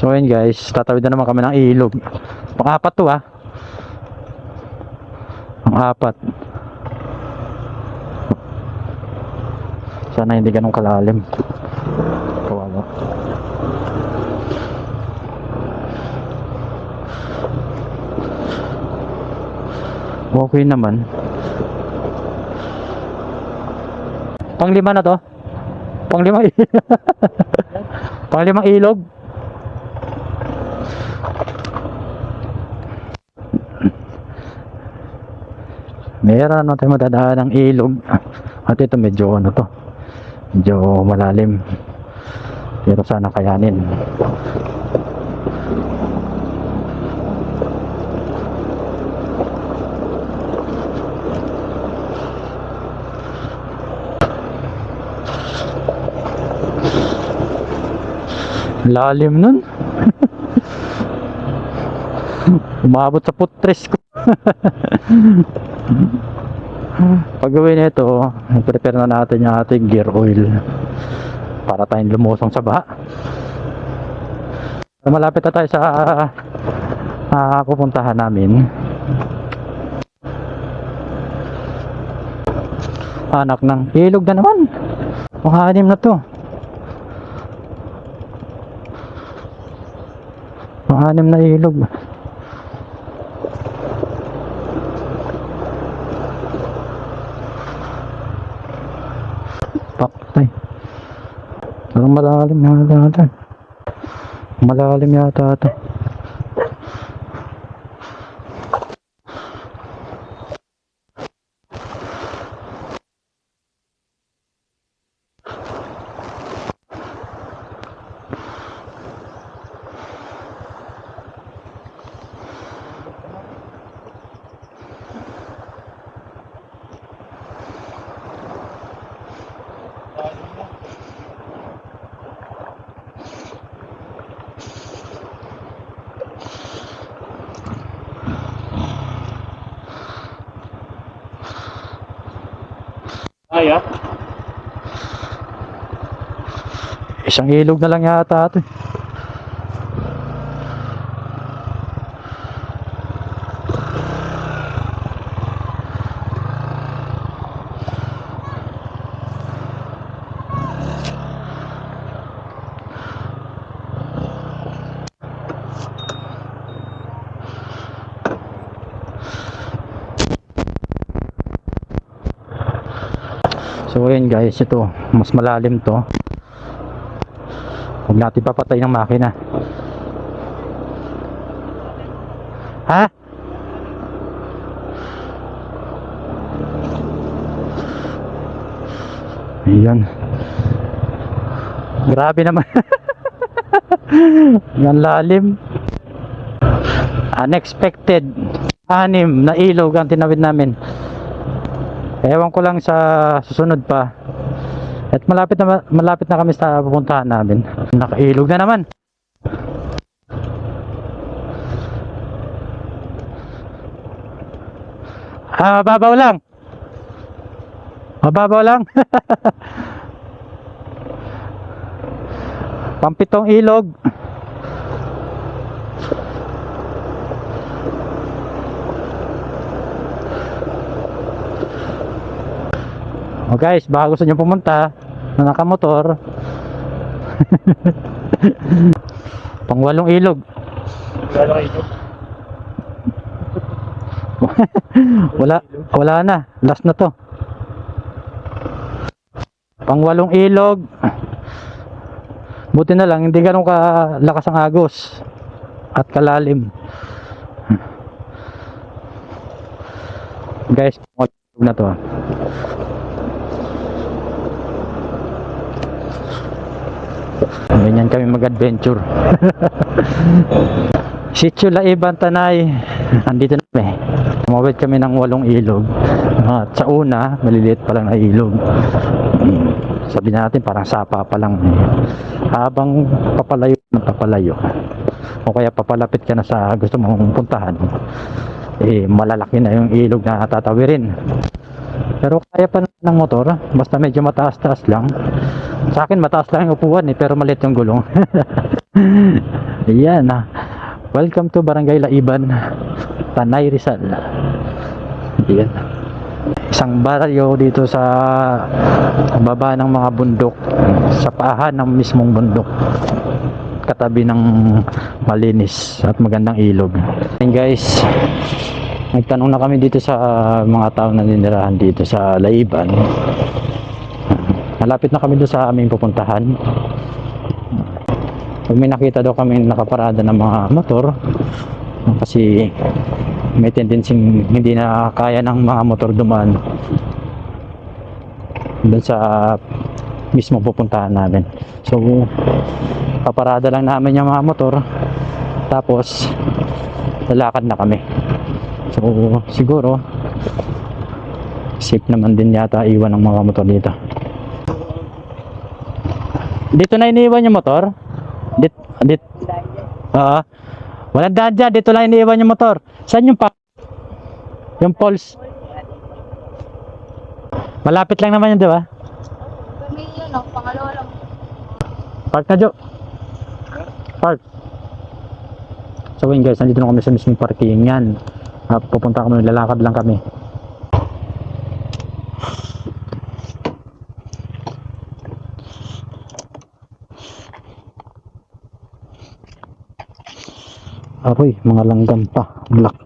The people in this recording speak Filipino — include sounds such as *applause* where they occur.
So ayun guys, tatawid na naman kami ng ilog. Pang-apat to ah. Pang-apat. Sana hindi ganun kalalim. Kawawa. Okay naman. Panglima na to? Panglima *laughs* Panglimang ilog? Meron ano tayo madadaan ng ilog. At ito medyo ano to. Medyo malalim. Pero sana kayanin. Lalim nun. *laughs* Umabot sa putres ko. *laughs* Pag gawin nito, prepare na natin yung ating gear oil para tayong lumusong sa baha. Malapit na tayo sa ah, pupuntahan namin. Anak ng ilog na naman. Makahanim na to. Makahanim na ilog. Patay. Parang malalim yata ito. Malalim yata ito. Ay, ah. Isang ilog na lang yata ito. So guys, ito mas malalim to. Huwag natin papatay ng makina. Ha? Ayan. Grabe naman. *laughs* Yan lalim. Unexpected. Anim na ilog ang tinawid namin. Ewan ko lang sa susunod pa. At malapit na malapit na kami sa pupuntahan namin. Nakailog na naman. Ah, mababaw lang. Mababaw lang. *laughs* Pampitong ilog. O guys, baka gusto nyo pumunta na nakamotor. *laughs* Pangwalong ilog. Wala *laughs* kayo. Wala, wala na. Last na to. Pangwalong ilog. Buti na lang, hindi ganun kalakas ang agos. At kalalim. Guys, pangwalong ilog na to. Ganyan kami mag-adventure. *laughs* Sitio Laiban Tanay. Andito na kami. Tumawid kami ng walong ilog. At sa una, maliliit pa lang na ilog. Sabi natin parang sapa pa lang. Habang papalayo ng papalayo. O kaya papalapit ka na sa gusto mong puntahan. Eh, malalaki na yung ilog na tatawirin. Pero kaya pa ng motor, basta medyo mataas-taas lang. Sa akin mataas lang yung upuan eh, pero maliit yung gulong. *laughs* Ayan ah. Welcome to Barangay Laiban, Tanay Rizal. Ayan. Isang baryo dito sa baba ng mga bundok, sa paahan ng mismong bundok. Katabi ng malinis at magandang ilog. And guys, nagtanong na kami dito sa ah, mga tao na ninirahan dito sa Laiban. Malapit na kami doon sa aming pupuntahan. Pag may nakita daw kami nakaparada ng mga motor, kasi may tendency hindi na kaya ng mga motor dumaan doon sa mismo pupuntahan namin. So, paparada lang namin yung mga motor, tapos lalakad na kami. So, siguro, safe naman din yata iwan ng mga motor dito. Dito na iniiwan yung motor? Dit, dit, Oo. Walang daan dyan. Dito lang iniiwan yung motor. Saan yung pa? Yung poles. Malapit lang naman yun, di ba? Kami yun, oh. Park na, Jo. Park. So, yun guys, nandito na kami sa mismong parking yan. Ah, pupunta kami, lalakad lang kami. Aroy, mga langgam pa. Black.